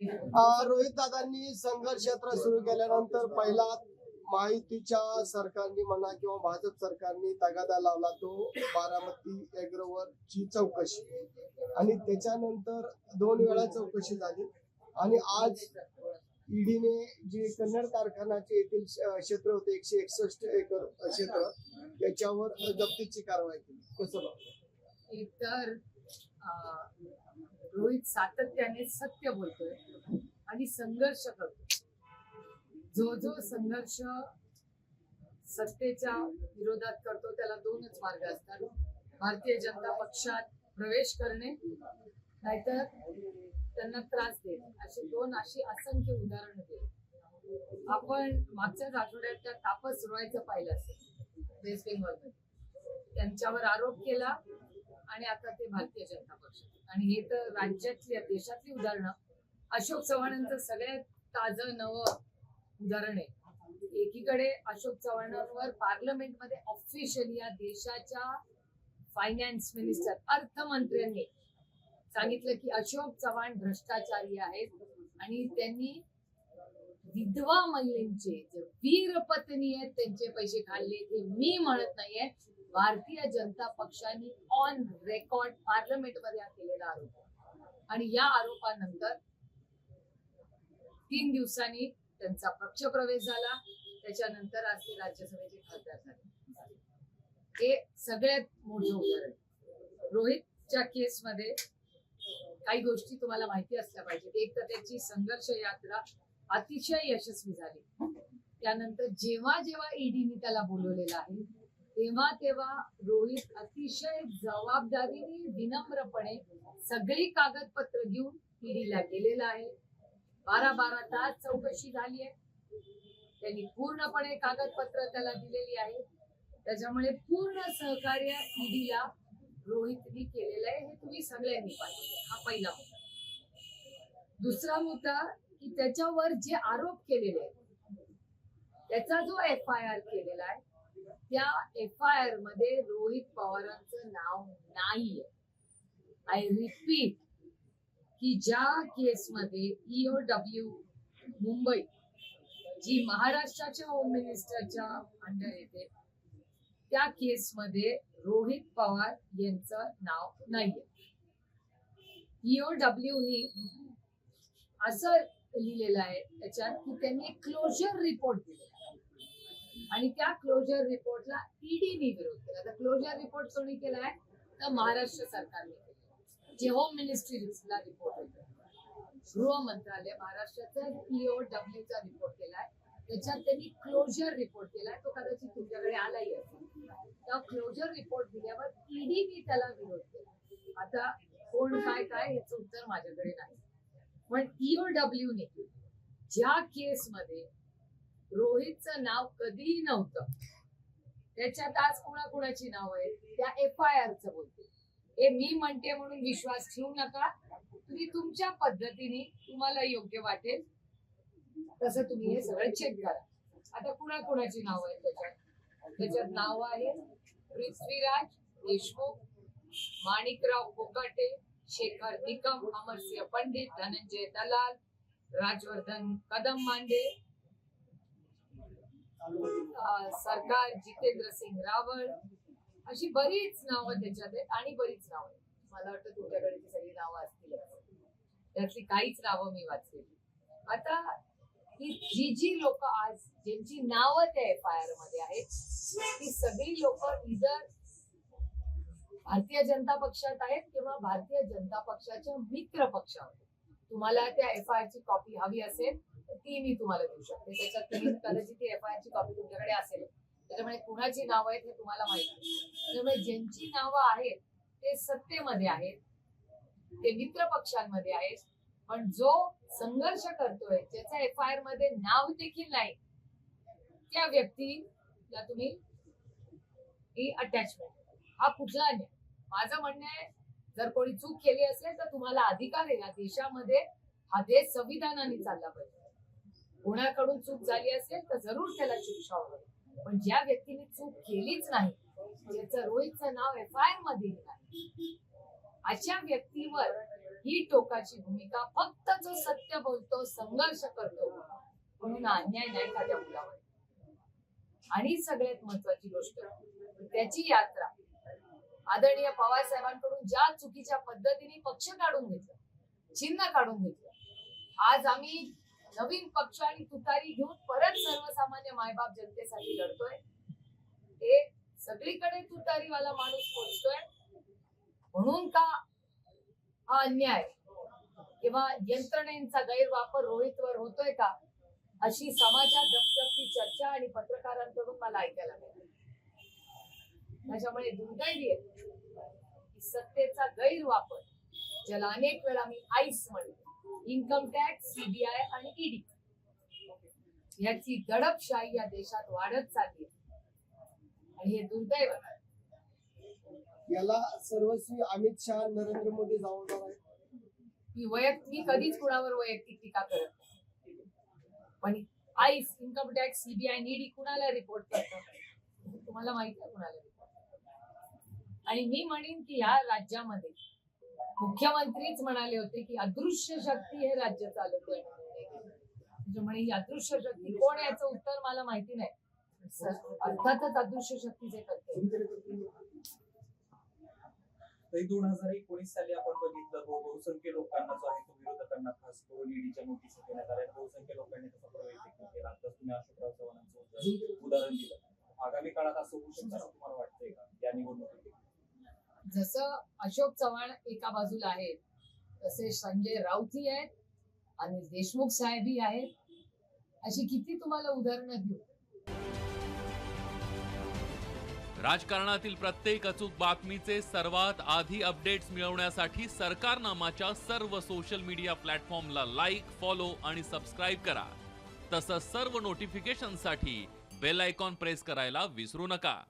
रोहित दादांनी संघर्ष यात्रा सुरू केल्यानंतर पहिला माहितीच्या सरकारने म्हणा किंवा भाजप सरकारने तगादा लावला तो बारामती ची चौकशी. आणि त्याच्यानंतर दोन वेळा चौकशी झाली. आणि आज ईडीने जे कन्नड कारखान्याचे येथील क्षेत्र होते एकशे एकसष्ट एकर क्षेत्र त्याच्यावर जप्तीची कारवाई केली. कसं बघता? रोहित सातत्याने सत्य बोलतोय आणि संघर्ष करतोय. जो जो संघर्ष सत्तेच्या विरोधात करतो त्याला दोनच मार्ग असतात. भारतीय जनता पक्षात प्रवेश करणे नाहीतर त्यांना त्रास देणे. अशी दोन अशी असंख्य उदाहरणं दे आपण मागच्याच आठवड्यात त्या तापस रोयचं पाहिलं असेल वेस्ट बेंगॉलमध्ये. त्यांच्यावर आरोप केला आणि आता ते भारतीय जनता पक्ष आणि हे तर राज्यातली देशातली उदाहरणं. अशोक चव्हाणांचं सगळ्यात ताजं नवं उदाहरण आहे. एकीकडे अशोक चव्हाणांवर पार्लमेंटमध्ये ऑफिशियली या देशाच्या फायनान्स मिनिस्टर अर्थमंत्र्यांनी सांगितलं की अशोक चव्हाण भ्रष्टाचारी आहेत आणि त्यांनी विधवा महिलांचे जे वीर पत्नी आहेत त्यांचे पैसे खाल्ले ते मी म्हणत नाहीये. भारतीय जनता पक्षाने ऑन रेकॉर्ड पार्लमेंटमध्ये केलेला आरोप आणि या आरोपानंतर तीन दिवसांनी त्यांचा पक्ष प्रवेश झाला. त्याच्यानंतर आज ते राज्यसभेचे खासदार झाले. हे सगळ्यात मोठं उदाहरण. रोहितच्या केसमध्ये काही गोष्टी तुम्हाला माहिती असल्या पाहिजेत एक तर त्याची संघर्ष यात्रा अतिशय यशस्वी झाली. त्यानंतर जेव्हा जेव्हा ईडीने त्याला बोलवलेलं आहे तेव्हा तेव्हा रोहित अतिशय जबाबदारीने विनम्रपणे सगळी कागदपत्र घेऊन ईडीला गेलेला आहे. बारा बारा तास चौकशी झाली आहे. त्यांनी पूर्णपणे कागदपत्र त्याला दिलेली आहे. त्याच्यामुळे पूर्ण सहकार्य ईडीला रोहितनी केलेलं आहे. हे तुम्ही सगळ्यांनी पाहिजे हा पहिला मुद्दा. दुसरा मुद्दा की त्याच्यावर जे आरोप केलेले आहेत त्याचा जो एफ आय आर केलेला आहे त्या एफ आय आरमध्ये रोहित पवारांचं नाव नाहीये. आय रिपीट की ज्या केसमध्ये ईओ डब्ल्यू मुंबई जी महाराष्ट्राच्या होम मिनिस्टरच्या अंडर येते त्या केसमध्ये रोहित पवार यांचं नाव नाहीये. ईओ डब्ल्यू ही असं लिहिलेलं आहे त्याच्यात की त्यांनी क्लोजर रिपोर्ट दिलेला आणि त्या क्लोजर रिपोर्टला ईडीने विरोध केला. तर क्लोजर रिपोर्ट कोणी केलाय? तर महाराष्ट्र सरकारने जे होम मिनिस्ट्रीला रिपोर्ट होता गृह मंत्रालय महाराष्ट्राचा पीओ डब्ल्यूचा रिपोर्ट केलाय. त्याच्यात त्यांनी क्लोजर रिपोर्ट केलाय. तो कदाचित तुमच्याकडे आलाही असेल. तर क्लोजर रिपोर्ट दिल्यावर ईडीने त्याला विरोध केला. आता कोण काय काय याचं उत्तर माझ्याकडे नाही. पण ईओ डब्ल्यूने ज्या केसमध्ये रोहितचं नाव कधीही नव्हतं. त्याच्यात आज कोणाकोणाची नाव आहेत? त्या एफ आय आर च बोलते. हे मी म्हणते म्हणून विश्वास ठेवू नका. तुम्ही तुमच्या पद्धतीने तुम्हाला योग्य वाटेल तसं तुम्ही हे सगळं चेक करा. आता कुणाकुणाची नाव आहेत त्याच्यात? त्याच्यात नाव आहे पृथ्वीराज देशमुख माणिकराव कोकाटे शेखर निकम अमरसिंह पंडित धनंजय दलाल राजवर्धन कदम मांडे सरकार जितेंद्र सिंग रावळ अशी बरीच नावं त्याच्यात आहेत आणि बरीच नावं आहेत. मला वाटतं तुमच्याकडे ती सगळी नावं असतील. त्यातली काहीच नावं मी वाचलेली. आता ही जी जी लोक आज ज्यांची नावं त्या एफ आय आरमध्ये आहेत ती सगळी लोक इतर भारतीय जनता पक्षात आहेत किंवा भारतीय जनता पक्षाच्या मित्र पक्षावर तुम्हाला त्या एफ आय आर ची कॉपी हवी असेल ती मी तुम्हाला देऊ शकते. त्याच्यात तुम्ही कदाचित ती एफ आय ची कॉपी तुमच्याकडे असेल. त्याच्यामुळे कुणाची नावं आहेत हे तुम्हाला माहिती आहे. त्याच्यामुळे ज्यांची नावं आहेत ते सत्तेमध्ये आहेत. ते मित्र पक्षांमध्ये आहेत. पण जो संघर्ष करतोय ज्याचा एफ आय आरमध्ये नाव देखील नाही त्या व्यक्तीला तुम्ही ही अटॅचमेंट हा कुठला नाही माझं म्हणणं आहे जर कोणी चूक केली असेल तर तुम्हाला अधिकार आहे. या देशामध्ये हा देश संविधानाने चालला पाहिजे. कोणाकडून चूक झाली असेल तर जरूर त्याला शिक्षा होईल पण ज्या व्यक्तीने चूक केलीच नाही ज्याचं रोहितचं नाव एफ आय आरमध्ये नाही अशा व्यक्तीवर ही टोकाची भूमिका फक्त जो सत्य बोलतो संघर्ष करतो म्हणून अन्याय नाही का त्या मुलावर? आणि सगळ्यात महत्वाची गोष्ट त्याची यात्रा. आदरणीय पवार साहेबांकडून ज्या चुकीच्या पद्धतीने पक्ष काढून घेतलं चिन्ह काढून घेतलं आज आम्ही नवीन पक्ष आणि तुतारी घेऊन परत सर्वसामान्य मायबाप जनतेसाठी लढतोय. हे सगळीकडे तुतारीवाला माणूस पोचतोय. म्हणून का हा अन्याय किंवा यंत्रणेचा गैरवापर रोहितवर होतोय का अशी समाजात दपदपती चर्चा आणि पत्रकारांकडून मला ऐकायला मिळाली. त्याच्यामुळे दुर्दैवी आहे सत्तेचा गैरवापर ज्याला अनेक वेळा मी आईस म्हणतो. इन्कम टॅक्स सीबीआय आणि ईडी याची दडपशाही या देशात वाढत चालली. आणि हे दुर्दैव. याला सर्वस्वी अमित शहा नरेंद्र मोदी जबाबदार आहेत मी वैयक्तिक कधीच कुणावर वैयक्तिक टीका करत नाही. पण आईस इन्कम टॅक्स सीबीआय ईडी कुणाला रिपोर्ट करतात तुम्हाला माहिती आहे कुणाला report? आणि मी म्हणेन की या राज्यामध्ये मुख्यमंत्रीच म्हणाले होते की अदृश्य शक्ती हे राज्य चालवतोय. म्हणजे म्हणे ही अदृश्य शक्ती कोण याचं उत्तर मला माहिती नाही. अर्थातच अदृश्य शक्ती जे करते. तरी दोन हजार एकोणीस साली आपण बघितलं बहुसंख्य लोकांना जो आहे तो विरोधकांना खास करून ईडीच्या नोटीस देण्यात आल्या बहुसंख्य लोकांनी त्याचा प्रवेश देखील केला. आताच तुम्ही अशोकराव चव्हाणांचं उदाहरण- उदाहरण दिलं. आगामी काळात असं होऊ शकतं असं तुम्हाला वाटतंय का या निवडणुकीत जसं अशोक चव्हाण एका बाजूला आहेत. तसे संजय राऊतही आहेत अनिल देशमुख साहेबही आहेत. अशी किती तुम्हाला उदाहरणं देऊ राजकारणातील प्रत्येक अचूक बातमीचे सर्वात आधी अपडेट्स मिळवण्यासाठी सरकारनामाच्या सर्व सोशल मीडिया प्लॅटफॉर्मला लाईक फॉलो आणि सबस्क्राईब करा. तसंच सर्व नोटिफिकेशनसाठी बेल आयकॉन प्रेस करायला विसरू नका.